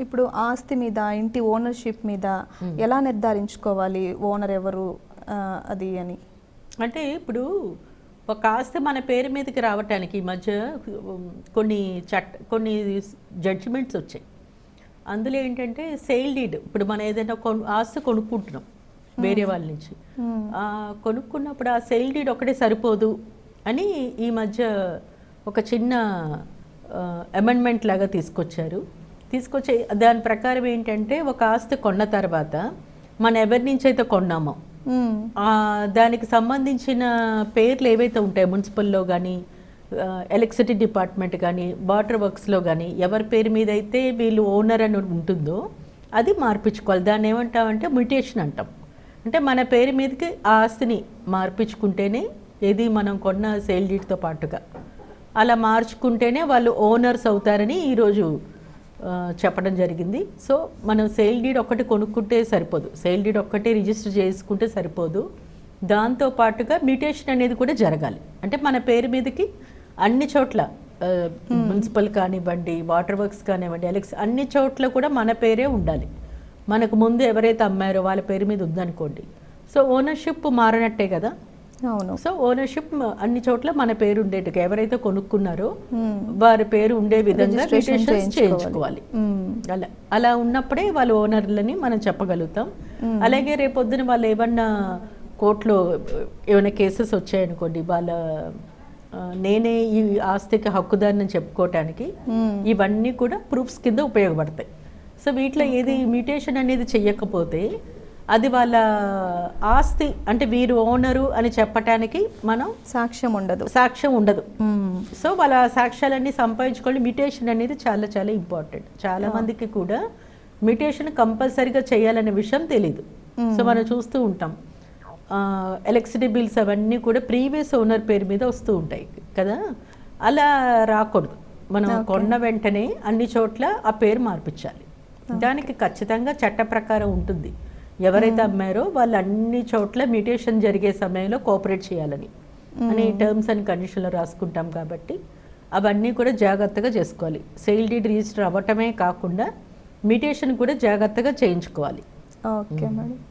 ఇప్పుడు ఆస్తి మీద ఇంటి ఓనర్షిప్ మీద ఎలా నిర్ధారించుకోవాలి? ఓనర్ ఎవరు? అది అని. అంటే ఇప్పుడు ఒక ఆస్తి మన పేరు మీదకి రావటానికి ఈ మధ్య కొన్ని చట్ట కొన్ని జడ్జిమెంట్స్ వచ్చాయి. అందులో ఏంటంటే సేల్ డీడ్ ఇప్పుడు మనం ఏదైనా కొను ఆస్తి కొనుక్కుంటున్నాం వేరే వాళ్ళ నుంచి. ఆ, కొనుక్కున్నప్పుడు ఆ సేల్ డీడ్ ఒకటే సరిపోదు అని ఈ మధ్య ఒక చిన్న అమెండ్మెంట్ లాగా తీసుకొచ్చారు. తీసుకొచ్చే దాని ప్రకారం ఏంటంటే ఒక ఆస్తి కొన్న తర్వాత మనం ఎవరి నుంచి అయితే కొన్నామో దానికి సంబంధించిన పేర్లు ఏవైతే ఉంటాయో మున్సిపల్లో కానీ ఎలక్ట్రిసిటీ డిపార్ట్మెంట్ కానీ వాటర్ వర్క్స్లో కానీ ఎవరి పేరు మీద అయితే వీళ్ళు ఓనర్ అని ఉంటుందో అది మార్పించుకోవాలి. దాన్ని ఏమంటామంటే మ్యూటేషన్ అంటాం. అంటే మన పేరు మీదకి ఆ ఆస్తిని మార్పించుకుంటేనే ఏది మనం కొన్న సేల్ డీట్తో పాటుగా. అలా మార్చుకుంటేనే వాళ్ళు ఓనర్స్ అవుతారని ఈరోజు చెప్పడం జరిగింది. సో మనం సేల్ డీడ్ ఒక్కటి కొనుక్కుంటే సరిపోదు. సేల్ డీడ్ ఒక్కటి రిజిస్టర్ చేసుకుంటే సరిపోదు. దాంతో పాటుగా మ్యూటేషన్ అనేది కూడా జరగాలి. అంటే మన పేరు మీదకి అన్ని చోట్ల మున్సిపల్ కానివ్వండి వాటర్ వర్క్స్ కానివ్వండి ఎలక్స్ అన్ని చోట్ల కూడా మన పేరే ఉండాలి. మనకు ముందు ఎవరైతే అమ్మారో వాళ్ళ పేరు మీద ఉందనుకోండి. సో ఓనర్షిప్ మారినట్టే కదా? అవును. సో ఓనర్షిప్ అన్ని చోట్ల మన పేరు ఉండేట్టుగా ఎవరైతే కొనుక్కున్నారో. వారి పేరు ఉండే విధంగా చేయించుకోవాలి. అలా అలా ఉన్నప్పుడే వాళ్ళు ఓనర్లని మనం చెప్పగలుగుతాం. అలాగే రేపొద్దున వాళ్ళు ఏమన్నా కోర్టులో ఏమైనా కేసెస్ వచ్చాయనుకోండి వాళ్ళ నేనే ఈ ఆస్తికి హక్కుదారిని చెప్పుకోవటానికి. ఇవన్నీ కూడా ప్రూఫ్స్ కింద ఉపయోగపడతాయి. సో వీటిలో ఏది మ్యూటేషన్ అనేది చెయ్యకపోతే అది వాళ్ళ ఆస్తి అంటే వీరు ఓనరు అని చెప్పటానికి మనం సాక్ష్యం ఉండదు. సాక్ష్యం ఉండదు. సో వాళ్ళ సాక్ష్యాలన్నీ సంపాదించుకోవాలి. మ్యూటేషన్ అనేది చాలా చాలా ఇంపార్టెంట్. చాలా మందికి కూడా మ్యూటేషన్ కంపల్సరీగా చేయాలనే విషయం తెలియదు సో మనం చూస్తూ ఉంటాం. ఎలక్ట్రిసిటీ బిల్స్ అవన్నీ కూడా ప్రీవియస్ ఓనర్ పేరు మీద వస్తూ ఉంటాయి కదా? అలా రాకూడదు. మనం కొన్న వెంటనే అన్ని చోట్ల ఆ పేరు మార్పించాలి. దానికి ఖచ్చితంగా చట్ట ప్రకారం ఉంటుంది. ఎవరైతే అమ్మారో వాళ్ళు అన్ని చోట్ల మ్యూటేషన్ జరిగే సమయంలో కోఆపరేట్ చేయాలని. అని టర్మ్స్ అండ్ కండిషన్లో రాసుకుంటాం కాబట్టి అవన్నీ కూడా జాగ్రత్తగా చేసుకోవాలి. సేల్ డీడ్ రిజిస్టర్ అవ్వటమే కాకుండా మ్యూటేషన్ కూడా జాగ్రత్తగా చేయించుకోవాలి. Okay madam.